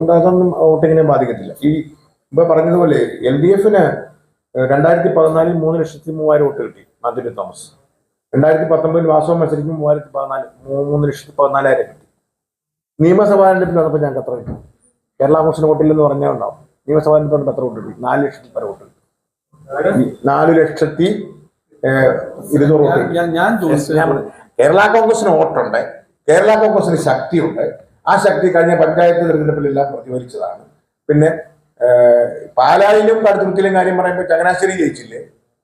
അതൊന്നും വോട്ടിങ്ങിനെ ബാധിക്കത്തില്ല. ഈ ഇപ്പൊ പറഞ്ഞതുപോലെ എൽ ഡി എഫിന് രണ്ടായിരത്തി പതിനാലിൽ മൂന്ന് ലക്ഷത്തി മൂവായിരം വോട്ട് കിട്ടി മാധുരി തോമസ്. രണ്ടായിരത്തി പത്തൊമ്പതിൽ വാസവം മത്സരിക്കും മൂവായിരത്തി പതിനാല് മൂന്ന് ലക്ഷത്തി പതിനാലായിരം കിട്ടി. നിയമസഭാ തെരഞ്ഞെടുപ്പിൽ വന്നപ്പോൾ ഞങ്ങൾക്ക് എത്ര കിട്ടി. കേരള കോൺഗ്രസിന് വോട്ടില്ലെന്ന് പറഞ്ഞാൽ ഉണ്ടാവും. നിയമസഭാ തെരഞ്ഞെടുപ്പ് എത്ര വോട്ട് കിട്ടി. നാല് ലക്ഷത്തി പല വോട്ട് കിട്ടി. നാല് ലക്ഷത്തി ഇരുന്നൂറ് വോട്ട് കേരള കോൺഗ്രസിന് വോട്ടുണ്ട്. കേരള കോൺഗ്രസിന് ശക്തിയുണ്ട്. ആ ശക്തി കഴിഞ്ഞ പഞ്ചായത്ത് തിരഞ്ഞെടുപ്പിലെല്ലാം പ്രതിഫലിച്ചതാണ്. പിന്നെ പാലായിലും കടുത്തുരുത്തിലും കാര്യം പറയുമ്പോൾ ചങ്ങനാശ്ശേരി ജയിച്ചില്ലേ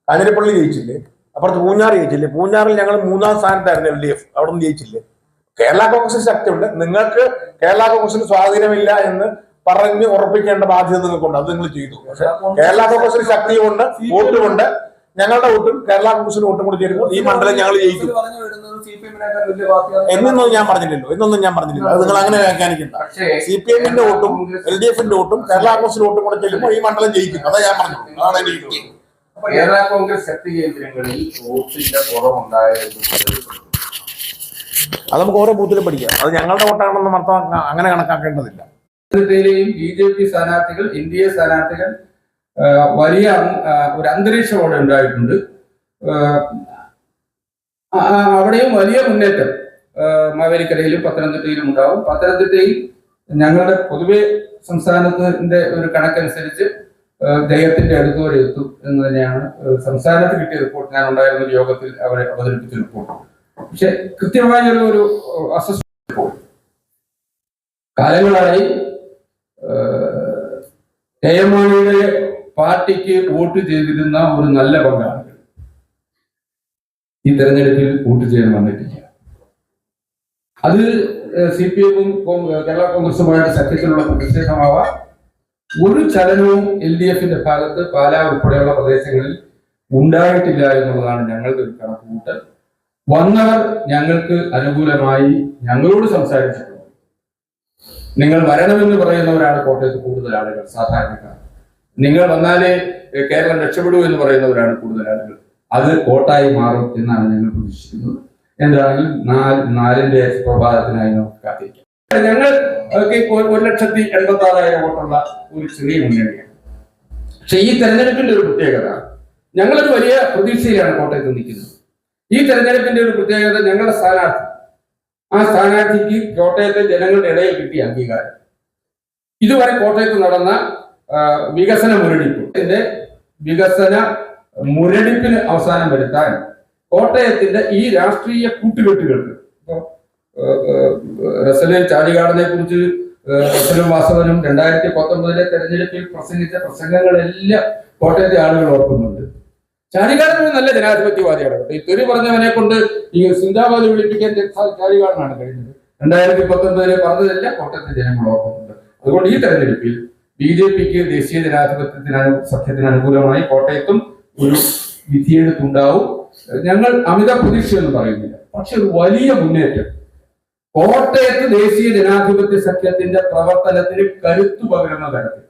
കാഞ്ഞിരപ്പള്ളി ജയിച്ചില്ലേ അപ്പുറത്ത് പൂഞ്ഞാർ ജയിച്ചില്ലേ പൂഞ്ഞാറിൽ ഞങ്ങൾ മൂന്നാം സ്ഥാനത്തായിരുന്നു എൽ ഡി എഫ് അവിടെ നിന്ന് ജയിച്ചില്ലേ. കേരള കോൺഗ്രസിന് ശക്തിയുണ്ട്. നിങ്ങൾക്ക് കേരള കോൺഗ്രസിന് സ്വാധീനമില്ല എന്ന് പറഞ്ഞ് ഉറപ്പിക്കേണ്ട ബാധ്യത നിങ്ങൾക്കുണ്ട്. അത് നിങ്ങൾ ചെയ്തു. കേരള കോൺഗ്രസിന് ശക്തിയുണ്ട് വോട്ടുമുണ്ട്. ഞങ്ങളുടെ വോട്ടും കേരള കോൺഗ്രസിന് വോട്ടും കൂടി ചേരുമ്പോൾ ഈ മണ്ഡലം ഞങ്ങൾ ജയിക്കും. എന്നൊന്നും ഞാൻ പറഞ്ഞില്ലല്ലോ എന്നൊന്നും ഞാൻ പറഞ്ഞില്ലല്ലോ. അത് നിങ്ങൾ അങ്ങനെ വ്യാഖ്യാനിക്കണ്ട. സി പി എമ്മിന്റെ വോട്ടും എൽ ഡി എഫിന്റെ വോട്ടും കേരള കോൺഗ്രസിന്റെ വോട്ടും കൂടെ ചെല്ലുമ്പോൾ ഈ മണ്ഡലം ജയിക്കും. അതാ ഞാൻ പറഞ്ഞു അതാണ് എന്റെ യുക്തി കേരള കോൺഗ്രസ് ശക്തി കേന്ദ്രങ്ങളിൽ വോട്ടിന്റെ അത് നമുക്ക് ഓരോ ബൂത്തിലും പഠിക്കാം. അത് ഞങ്ങളുടെ വോട്ടാണെന്ന് അർത്ഥം അങ്ങനെ കണക്കാക്കേണ്ടതില്ല. ബി ജെ പി സ്ഥാനാർത്ഥികൾ എൻ ഡി എ സ്ഥാനാർത്ഥികൾ വലിയ ഒരു അന്തരീക്ഷം അവിടെ ഉണ്ടായിട്ടുണ്ട്. അവിടെയും വലിയ മുന്നേറ്റം മാവേലിക്കരയിലും പത്തനംതിട്ടയിലും ഉണ്ടാവും. പത്തനംതിട്ടയിൽ ഞങ്ങളുടെ പൊതുവെ സംസ്ഥാനത്തിന്റെ ഒരു കണക്കനുസരിച്ച് ജയത്തിന്റെ അടുത്ത് വരെ എത്തും എന്ന് തന്നെയാണ് സംസ്ഥാനത്ത് കിട്ടിയ റിപ്പോർട്ട്. ഞാൻ ഉണ്ടായിരുന്ന ഒരു യോഗത്തിൽ അവരെ അവതരിപ്പിച്ച റിപ്പോർട്ട്. പക്ഷെ കൃത്യമായ ഒരു അസസ് കാലങ്ങളായി കെ എം മാണിയുടെ പാർട്ടിക്ക് വോട്ട് ചെയ്തിരുന്ന ഒരു നല്ല പങ്കാളികൾ. ഈ തെരഞ്ഞെടുപ്പിൽ വോട്ട് ചെയ്യാൻ വന്നിട്ടില്ല. അത് സി പി എമ്മും കേരള കോൺഗ്രസുമായിട്ട് സഖ്യത്തിലുള്ള പ്രതിഷേധമാവാം. ഒരു ചലനവും എൽ ഡി എഫിന്റെ ഭാഗത്ത് പാലാ ഉൾപ്പെടെയുള്ള പ്രദേശങ്ങളിൽ ഉണ്ടായിട്ടില്ല എന്നുള്ളതാണ് ഞങ്ങളുടെ ഒരു കണക്കുകൂട്ടൽ. വന്നവർ ഞങ്ങൾക്ക് അനുകൂലമായി ഞങ്ങളോട് സംസാരിച്ചിട്ടുണ്ട്. നിങ്ങൾ വരണമെന്ന് പറയുന്നവരാണ് കോട്ടയത്ത് കൂടുതൽ ആളുകൾ സാധാരണക്കാർ. നിങ്ങൾ വന്നാലേ കേരളം രക്ഷപ്പെടൂ എന്ന് പറയുന്നവരാണ് കൂടുതൽ ആളുകൾ. അത് കോട്ടായി മാറും എന്നാണ് ഞങ്ങൾ പ്രതീക്ഷിക്കുന്നത്. എന്താണെങ്കിലും നാല് നാലിന്റെ പ്രഭാതത്തിനായി നമുക്ക് കാത്തിരിക്കാം. ഞങ്ങൾ ഒരു ലക്ഷത്തി എൺപത്തി ആറായിരം വോട്ടുള്ള ഒരു ചെറിയ മുന്നണിയാണ്. പക്ഷെ ഈ തെരഞ്ഞെടുപ്പിന്റെ ഒരു പ്രത്യേകത ഞങ്ങളൊരു വലിയ പ്രതീക്ഷയിലാണ് കോട്ടയത്ത് നിൽക്കുന്നത്. ഈ തെരഞ്ഞെടുപ്പിന്റെ ഒരു പ്രത്യേകത ഞങ്ങളുടെ സ്ഥാനാർത്ഥി. ആ സ്ഥാനാർത്ഥിക്ക് കോട്ടയത്തെ ജനങ്ങളുടെ ഇടയിൽ കിട്ടിയ അംഗീകാരം. ഇതുവരെ കോട്ടയത്ത് നടന്ന ആ, മുരടിപ്പ്. ഇതിന്റെ വികസന മുരടിപ്പിന് അവസാനം വരുത്താൻ കോട്ടയത്തിന്റെ ഈ രാഷ്ട്രീയ കൂട്ടുകെട്ടുകൾക്ക് ഇപ്പൊ ആ, ആ, റസൽ ചാലികാടനെ കുറിച്ച് റസലും വാസവനും രണ്ടായിരത്തി പത്തൊമ്പതിലെ തെരഞ്ഞെടുപ്പിൽ പ്രസംഗിച്ച പ്രസംഗങ്ങളെല്ലാം കോട്ടയത്തെ ആളുകൾ ഓർക്കുന്നുണ്ട്. ചാലികാടൻ നല്ല ജനാധിപത്യവാദിയാണ് കേട്ടോ. പറഞ്ഞവനെ കൊണ്ട് ഈ സിന്ദാബാദ് വിളിപ്പിക്കാൻ ചാലികാടനാണ് കഴിഞ്ഞത്. രണ്ടായിരത്തി പത്തൊമ്പതിലെ പറഞ്ഞതെല്ലാം കോട്ടയത്തെ ജനങ്ങൾ ഓർക്കുന്നുണ്ട്. അതുകൊണ്ട് ഈ തെരഞ്ഞെടുപ്പിൽ ബി ജെ പിക്ക് ദേശീയ ജനാധിപത്യത്തിന് സഖ്യത്തിന് അനുകൂലമായി കോട്ടയത്തും ഒരു വിധിയെഴുത്തുണ്ടാവും ഞങ്ങൾ അമിത പ്രതീക്ഷയൊന്നും പറയുന്നില്ല. പക്ഷെ ഒരു വലിയ മുന്നേറ്റം. കോട്ടയത്ത് ദേശീയ ജനാധിപത്യ സഖ്യത്തിന്റെ പ്രവർത്തനത്തിന് കരുത്തു പകരുന്ന തരത്തിൽ.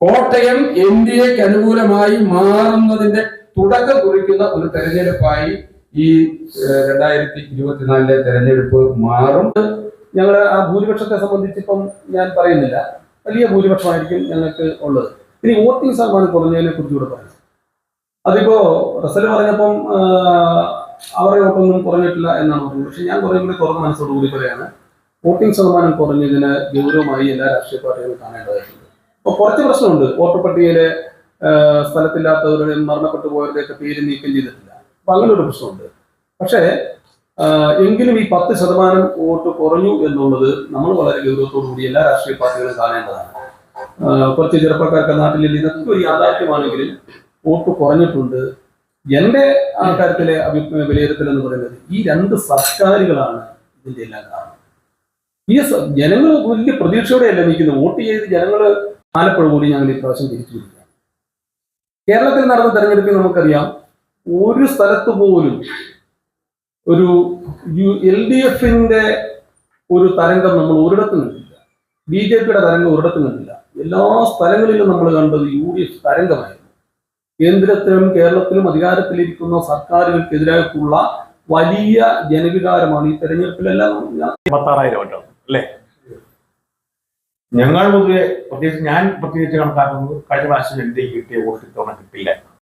കോട്ടയം എൻ ഡി എക്ക് അനുകൂലമായി മാറുന്നതിന്റെ തുടക്കം കുറിക്കുന്ന ഒരു തെരഞ്ഞെടുപ്പായി ഈ രണ്ടായിരത്തി ഇരുപത്തിനാലിലെ തെരഞ്ഞെടുപ്പ് മാറും. ഞങ്ങൾ ആ ഭൂരിപക്ഷത്തെ സംബന്ധിച്ച് ഇപ്പം ഞാൻ പറയുന്നില്ല. വലിയ ഭൂരിപക്ഷമായിരിക്കും ഞങ്ങൾക്ക് ഉള്ളത്. ഇനി വോട്ടിംഗ് ശതമാനം കുറഞ്ഞതിനെ കുറിച്ച് കൂടെ പറയാം. അതിപ്പോ റസൽ പറഞ്ഞപ്പം അവരുടെ വോട്ടൊന്നും കുറഞ്ഞിട്ടില്ല എന്നാണ് പറഞ്ഞത്. പക്ഷെ ഞാൻ കുറേ കൂടി തുറന്ന മനസ്സോട് കൂടി പറയാണ് വോട്ടിംഗ് ശതമാനം കുറഞ്ഞതിന് ഗൗരവമായി എല്ലാ രാഷ്ട്രീയ പാർട്ടികളും കാണേണ്ടതായിട്ടുണ്ട്. അപ്പോൾ കുറച്ച് പ്രശ്നമുണ്ട്. വോട്ടർ പട്ടികയിലെ സ്ഥലത്തില്ലാത്തവരുടെയും സ്ഥലത്തില്ലാത്തവരുടെ മരണപ്പെട്ടു പോയവരുടെയൊക്കെ പേര് നീക്കം ചെയ്തിട്ടില്ല. അപ്പൊ അങ്ങനെ ഒരു പ്രശ്നമുണ്ട്. പക്ഷേ എങ്കിലും ഈ പത്ത് ശതമാനം വോട്ട് കുറഞ്ഞു എന്നുള്ളത് നമ്മൾ വളരെ ഗൗരവത്തോടു കൂടി എല്ലാ രാഷ്ട്രീയ പാർട്ടികളും കാണേണ്ടതാണ്. കുറച്ച് ചെറുപ്പക്കാർക്ക് നാട്ടിൽ ഇതൊക്കെ ഒരു യാഥാർത്ഥ്യമാണെങ്കിലും വോട്ട് കുറഞ്ഞിട്ടുണ്ട്. എന്റെ ആ കാര്യത്തിലെ അഭി വിലയിരുത്തൽ എന്ന് പറയുന്നത് ഈ രണ്ട് സർക്കാരുകളാണ് ഇതിന്റെ എല്ലാം കാരണം. ഈ ജനങ്ങൾ വലിയ പ്രതീക്ഷയോടെയല്ല നിൽക്കുന്നത്. വോട്ട് ചെയ്ത് ജനങ്ങൾ ആലപ്പുഴ കൂടി ഞങ്ങൾ ഈ പ്രാവശ്യം തിരിച്ചു വിളിക്കാം കേരളത്തിൽ നടന്ന തെരഞ്ഞെടുപ്പിൽ നമുക്കറിയാം ഒരു സ്ഥലത്ത് പോലും ഒരു യു എൽ ഡി എഫിന്റെ ഒരു തരംഗം നമ്മൾ ഒരിടത്തും കണ്ടില്ല ബി ജെ പിയുടെ തരംഗം ഒരിടത്തും കണ്ടില്ല എല്ലാ സ്ഥലങ്ങളിലും നമ്മൾ കണ്ടത് യു ഡി എഫ് തരംഗമായിരുന്നു. കേന്ദ്രത്തിലും കേരളത്തിലും അധികാരത്തിലിരിക്കുന്ന സർക്കാരുകൾക്കെതിരായിട്ടുള്ള വലിയ ജനവികാരമാണ് ഈ തെരഞ്ഞെടുപ്പിലെല്ലാം അല്ലേ? ഞങ്ങൾ പൊതുവെ പ്രത്യേകിച്ച് ഞാൻ പ്രത്യേകിച്ച് കണക്കാക്കുന്നത് കഴിഞ്ഞ പ്രാവശ്യം എന്റെ കിട്ടിയ വോട്ട് ഇത്തവണ കിട്ടില്ല.